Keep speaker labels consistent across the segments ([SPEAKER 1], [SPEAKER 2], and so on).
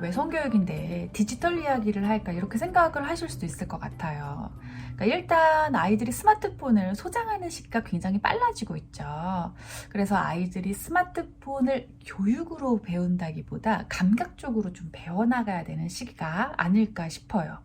[SPEAKER 1] 왜 성교육인데 디지털 이야기를 할까 이렇게 생각을 하실 수도 있을 것 같아요. 그러니까 일단 아이들이 스마트폰을 소장하는 시기가 굉장히 빨라지고 있죠. 그래서 아이들이 스마트폰을 교육으로 배운다기보다 감각적으로 좀 배워나가야 되는 시기가 아닐까 싶어요.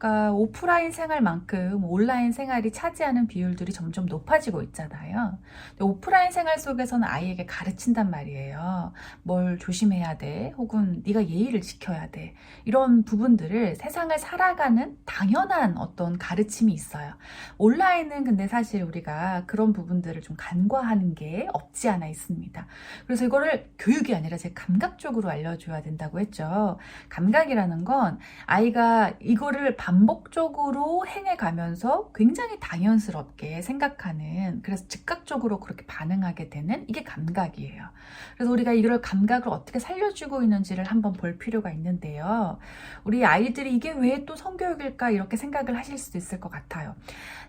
[SPEAKER 1] 그러니까 오프라인 생활만큼 온라인 생활이 차지하는 비율들이 점점 높아지고 있잖아요. 오프라인 생활 속에서는 아이에게 가르친단 말이에요. 뭘 조심해야 돼, 혹은 네가 예의를 지켜야 돼. 이런 부분들을 세상을 살아가는 당연한 어떤 가르침이 있어요. 온라인은 근데 사실 우리가 그런 부분들을 좀 간과하는 게 없지 않아 있습니다. 그래서 이거를 교육이 아니라 제 감각 적으로 알려줘야 된다고 했죠. 감각이라는 건 아이가 이거를 반복적으로 행해 가면서 굉장히 당연스럽게 생각하는 그래서 즉각적으로 그렇게 반응하게 되는 이게 감각이에요. 그래서 우리가 이걸 감각을 어떻게 살려주고 있는지를 한번 볼 필요가 있는데요. 우리 아이들이 이게 왜 또 성교육일까 이렇게 생각을 하실 수도 있을 것 같아요.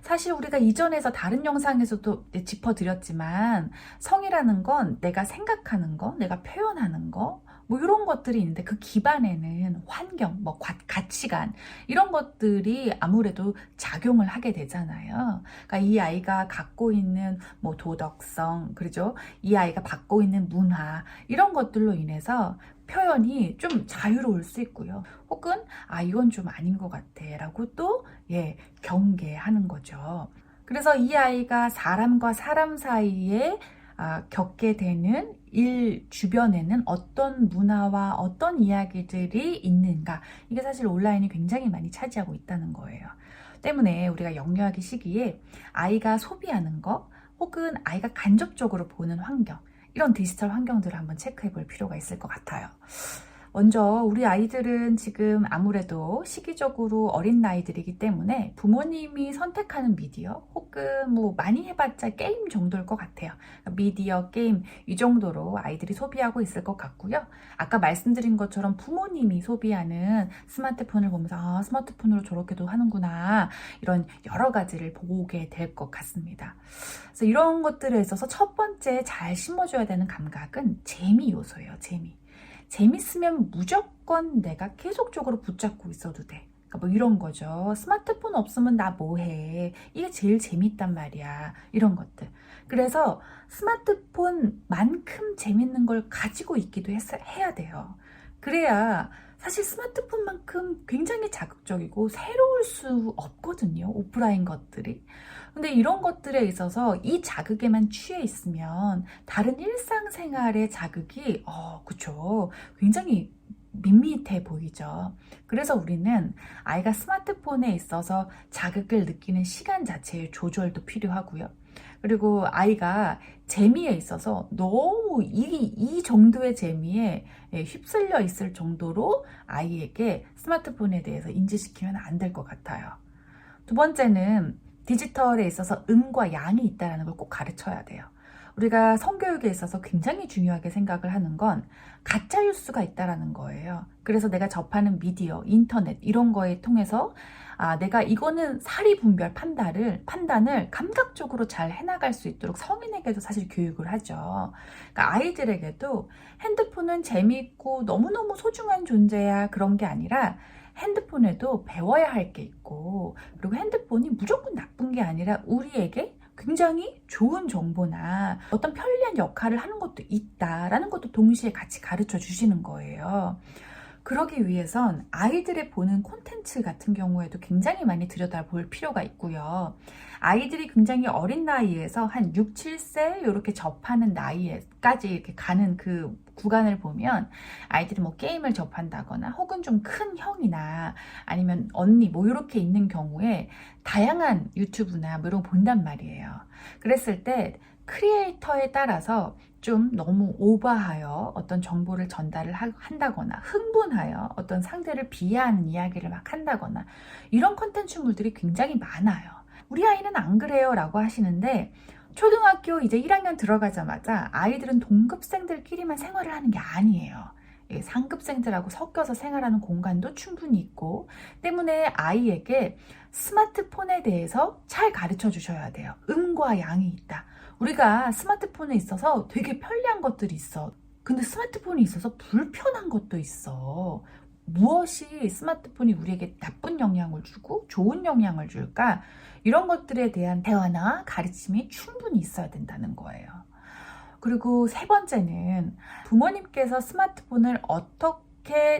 [SPEAKER 1] 사실 우리가 이전에서 다른 영상에서도 짚어드렸지만 성이라는 건 내가 생각하는 거, 내가 표현하는 거, 뭐 이런 것들이 있는데 그 기반에는 환경, 뭐 가, 가치관 이런 것들이 아무래도 작용을 하게 되잖아요. 그러니까 이 아이가 갖고 있는 뭐 도덕성, 그렇죠? 이 아이가 갖고 있는 문화 이런 것들로 인해서 표현이 좀 자유로울 수 있고요. 혹은 아 이건 좀 아닌 것 같아라고 또 예, 경계하는 거죠. 그래서 이 아이가 사람과 사람 사이에 아, 겪게 되는 일 주변에는 어떤 문화와 어떤 이야기들이 있는가 이게 사실 온라인이 굉장히 많이 차지하고 있다는 거예요. 때문에 우리가 영유아기 시기에 아이가 소비하는 거 혹은 아이가 간접적으로 보는 환경 이런 디지털 환경들을 한번 체크해 볼 필요가 있을 것 같아요. 먼저 우리 아이들은 지금 아무래도 시기적으로 어린 나이들이기 때문에 부모님이 선택하는 미디어 혹은 뭐 많이 해봤자 게임 정도일 것 같아요. 미디어, 게임 이 정도로 아이들이 소비하고 있을 것 같고요. 아까 말씀드린 것처럼 부모님이 소비하는 스마트폰을 보면서 아, 스마트폰으로 저렇게도 하는구나 이런 여러 가지를 보게 될 것 같습니다. 그래서 이런 것들에 있어서 첫 번째 잘 심어줘야 되는 감각은 재미 요소예요. 재미. 재밌으면 무조건 내가 계속적으로 붙잡고 있어도 돼. 그러니까 뭐 이런 거죠. 스마트폰 없으면 나 뭐해. 이게 제일 재밌단 말이야. 이런 것들. 그래서 스마트폰만큼 재밌는 걸 가지고 있기도 했, 해야 돼요. 그래야 사실 스마트폰만큼 굉장히 자극적이고 새로울 수 없거든요. 오프라인 것들이. 근데 이런 것들에 있어서 이 자극에만 취해 있으면 다른 일상생활의 자극이, 어, 그쵸. 굉장히 밋밋해 보이죠. 그래서 우리는 아이가 스마트폰에 있어서 자극을 느끼는 시간 자체의 조절도 필요하고요. 그리고 아이가 재미에 있어서 너무 이, 이 정도의 재미에 예, 휩쓸려 있을 정도로 아이에게 스마트폰에 대해서 인지시키면 안 될 것 같아요. 두 번째는 디지털에 있어서 음과 양이 있다는 걸 꼭 가르쳐야 돼요. 우리가 성교육에 있어서 굉장히 중요하게 생각을 하는 건 가짜 뉴스가 있다라는 거예요. 그래서 내가 접하는 미디어, 인터넷 이런 거에 통해서 아, 내가 이거는 사리 분별 판단을 판단을 감각적으로 잘 해나갈 수 있도록 성인에게도 사실 교육을 하죠. 그러니까 아이들에게도 핸드폰은 재미있고 너무너무 소중한 존재야 그런 게 아니라 핸드폰에도 배워야 할 게 있고 그리고 핸드폰이 무조건 나쁜 게 아니라 우리에게 굉장히 좋은 정보나 어떤 편리한 역할을 하는 것도 있다라는 것도 동시에 같이 가르쳐 주시는 거예요. 그러기 위해선 아이들의 보는 콘텐츠 같은 경우에도 굉장히 많이 들여다볼 필요가 있고요. 아이들이 굉장히 어린 나이에서 한 6, 7세 이렇게 접하는 나이에까지 이렇게 가는 그 구간을 보면 아이들이 뭐 게임을 접한다거나 혹은 좀 큰 형이나 아니면 언니 뭐 이렇게 있는 경우에 다양한 유튜브나 뭐 이런 거 본단 말이에요. 그랬을 때 크리에이터에 따라서 좀 너무 오버하여 어떤 정보를 전달을 한다거나 흥분하여 어떤 상대를 비하하는 이야기를 막 한다거나 이런 컨텐츠물들이 굉장히 많아요. 우리 아이는 안 그래요 라고 하시는데 초등학교 이제 1학년 들어가자마자 아이들은 동급생들끼리만 생활을 하는 게 아니에요. 예, 상급생들하고 섞여서 생활하는 공간도 충분히 있고 때문에 아이에게 스마트폰에 대해서 잘 가르쳐 주셔야 돼요. 음과 양이 있다. 우리가 스마트폰에 있어서 되게 편리한 것들이 있어. 근데 스마트폰이 있어서 불편한 것도 있어. 무엇이 스마트폰이 우리에게 나쁜 영향을 주고 좋은 영향을 줄까? 이런 것들에 대한 대화나 가르침이 충분히 있어야 된다는 거예요. 그리고 세 번째는 부모님께서 스마트폰을 어떻게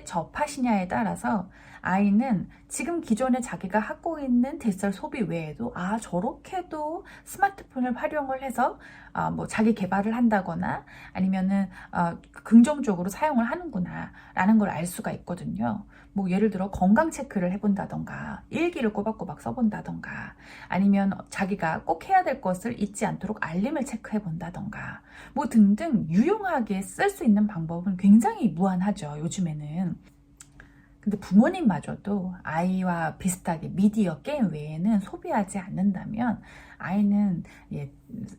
[SPEAKER 1] 접하시냐에 따라서 아이는 지금 기존에 자기가 하고 있는 디지털 소비 외에도 아 저렇게도 스마트폰을 활용을 해서 아, 뭐 자기 개발을 한다거나 아니면은 어, 긍정적으로 사용을 하는구나라는 걸 알 수가 있거든요. 뭐 예를 들어 건강 체크를 해본다던가 일기를 꼬박꼬박 써본다던가 아니면 자기가 꼭 해야 될 것을 잊지 않도록 알림을 체크해 본다던가 뭐 등등 유용하게 쓸 수 있는 방법은 굉장히 무한하죠 요즘에는 근데 부모님마저도 아이와 비슷하게 미디어 게임 외에는 소비하지 않는다면 아이는 예,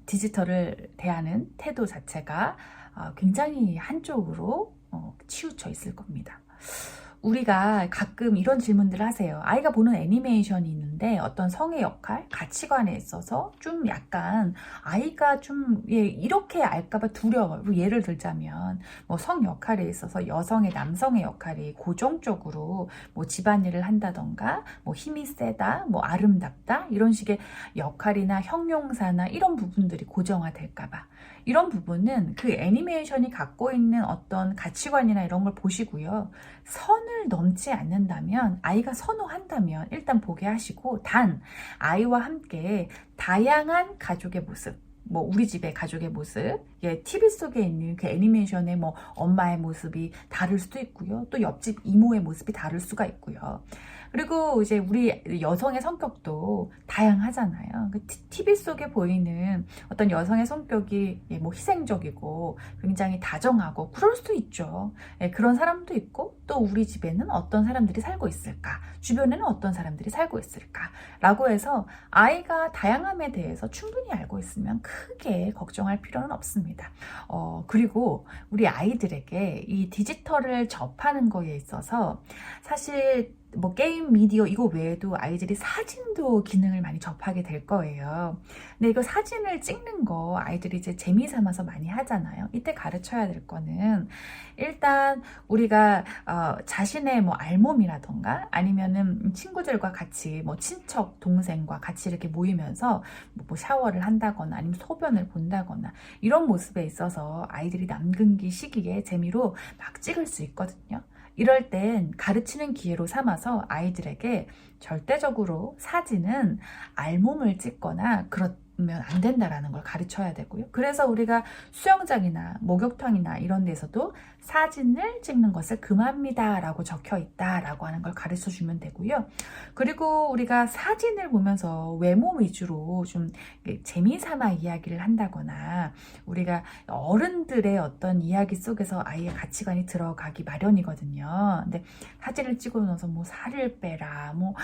[SPEAKER 1] 디지털을 대하는 태도 자체가 어, 굉장히 한쪽으로 어, 치우쳐 있을 겁니다. 우리가 가끔 이런 질문들을 하세요. 아이가 보는 애니메이션이 있는데 어떤 성의 역할, 가치관에 있어서 좀 약간 아이가 좀 예, 이렇게 알까봐 두려워요. 뭐 예를 들자면 뭐 성 역할에 있어서 여성의 남성의 역할이 고정적으로 뭐 집안일을 한다던가 뭐 힘이 세다, 뭐 아름답다 이런 식의 역할이나 형용사나 이런 부분들이 고정화될까봐 이런 부분은 그 애니메이션이 갖고 있는 어떤 가치관이나 이런 걸 보시고요. 선을 넘지 않는다면, 아이가 선호한다면 일단 보게 하시고, 단, 아이와 함께 다양한 가족의 모습, 뭐 우리 집의 가족의 모습, 예, TV 속에 있는 그 애니메이션의 뭐 엄마의 모습이 다를 수도 있고요. 또 옆집 이모의 모습이 다를 수가 있고요. 그리고 이제 우리 여성의 성격도 다양하잖아요. 그 TV 속에 보이는 어떤 여성의 성격이 예, 뭐 희생적이고 굉장히 다정하고 그럴 수도 있죠. 예, 그런 사람도 있고 또 우리 집에는 어떤 사람들이 살고 있을까? 주변에는 어떤 사람들이 살고 있을까? 라고 해서 아이가 다양함에 대해서 충분히 알고 있으면 크게 걱정할 필요는 없습니다. 어, 그리고 우리 아이들에게 이 디지털을 접하는 거에 있어서 사실 뭐 게임, 미디어 이거 외에도 아이들이 사진도 기능을 많이 접하게 될 거예요. 근데 이거 사진을 찍는 거 아이들이 이제 재미 삼아서 많이 하잖아요. 이때 가르쳐야 될 거는 일단 우리가 어, 자신의 뭐 알몸이라던가 아니면은 친구들과 같이 뭐 친척 동생과 같이 이렇게 모이면서 뭐 샤워를 한다거나 아니면 소변을 본다거나 이런 모습에 있어서 아이들이 남근기 시기에 재미로 막 찍을 수 있거든요. 이럴 땐 가르치는 기회로 삼아서 아이들에게 절대적으로 사진은 알몸을 찍거나 그렇 면안 된다라는 걸 가르쳐야 되고요. 그래서 우리가 수영장이나 목욕탕이나 이런 데서도 사진을 찍는 것을 금합니다라고 적혀 있다라고 하는 걸 가르쳐 주면 되고요. 그리고 우리가 사진을 보면서 외모 위주로 좀 재미삼아 이야기를 한다거나 우리가 어른들의 어떤 이야기 속에서 아이의 가치관이 들어가기 마련이거든요. 근데 사진을 찍어 놓아서 뭐 살을 빼라, 뭐,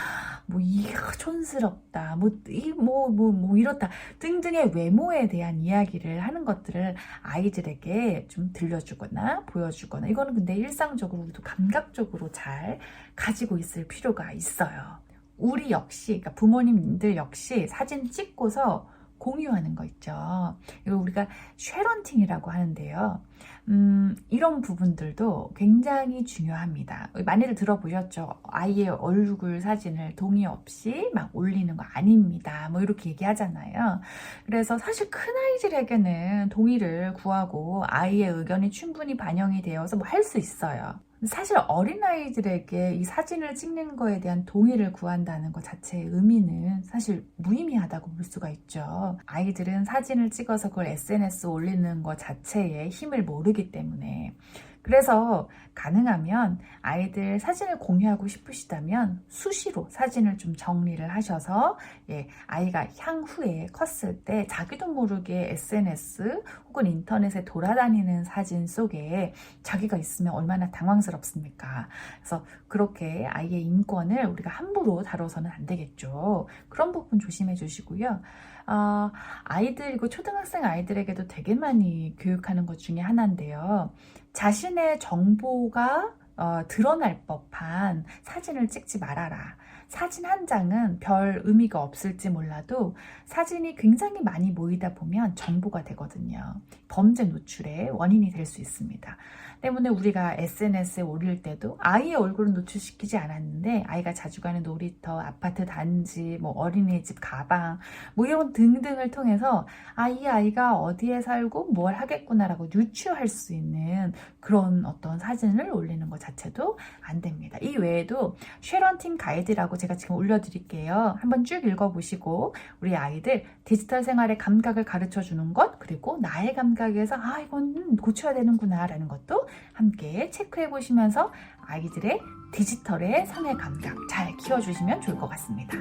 [SPEAKER 1] 뭐, 이 촌스럽다, 뭐, 이, 뭐, 뭐, 뭐, 이렇다. 등등의 외모에 대한 이야기를 하는 것들을 아이들에게 좀 들려주거나 보여주거나 이거는 근데 일상적으로 우리도 감각적으로 잘 가지고 있을 필요가 있어요. 우리 역시 그러니까 부모님들 역시 사진 찍고서 공유하는 거 있죠. 이거 우리가 쉐런팅이라고 하는데요. 음, 이런 부분들도 굉장히 중요합니다. 많이들 들어보셨죠? 아이의 얼굴 사진을 동의 없이 막 올리는 거 아닙니다. 뭐 이렇게 얘기하잖아요. 그래서 사실 큰 아이들에게는 동의를 구하고 아이의 의견이 충분히 반영이 되어서 뭐 할 수 있어요. 사실 어린아이들에게 이 사진을 찍는 거에 대한 동의를 구한다는 것 자체의 의미는 사실 무의미하다고 볼 수가 있죠. 아이들은 사진을 찍어서 그걸 SNS 올리는 것 자체에 힘을 모르기 때문에 그래서 가능하면 아이들 사진을 공유하고 싶으시다면 수시로 사진을 좀 정리를 하셔서 예, 아이가 향후에 컸을 때 자기도 모르게 SNS 혹은 인터넷에 돌아다니는 사진 속에 자기가 있으면 얼마나 당황스럽습니까? 그래서 그렇게 아이의 인권을 우리가 함부로 다뤄서는 안 되겠죠. 그런 부분 조심해 주시고요. 어, 아이들, 이고 초등학생 아이들에게도 되게 많이 교육하는 것 중에 하나인데요. 자신의 정보가 어, 드러날 법한 사진을 찍지 말아라. 사진 한 장은 별 의미가 없을지 몰라도 사진이 굉장히 많이 모이다 보면 정보가 되거든요. 범죄 노출의 원인이 될 수 있습니다. 때문에 우리가 SNS에 올릴 때도 아이의 얼굴은 노출시키지 않았는데 아이가 자주 가는 놀이터, 아파트 단지, 뭐 어린이집 가방, 뭐 이런 등등을 통해서 아, 이 아이가 어디에 살고 뭘 하겠구나라고 유추할 수 있는 그런 어떤 사진을 올리는 것 자체도 안 됩니다. 이 외에도 쉐런팅 가이드라고 제가 지금 올려드릴게요. 한번 쭉 읽어보시고 우리 아이들 디지털 생활의 감각을 가르쳐 주는 것 그리고 나의 감각에서 아 이건 고쳐야 되는구나 라는 것도 함께 체크해 보시면서 아이들의 디지털의 선의 감각 잘 키워주시면 좋을 것 같습니다.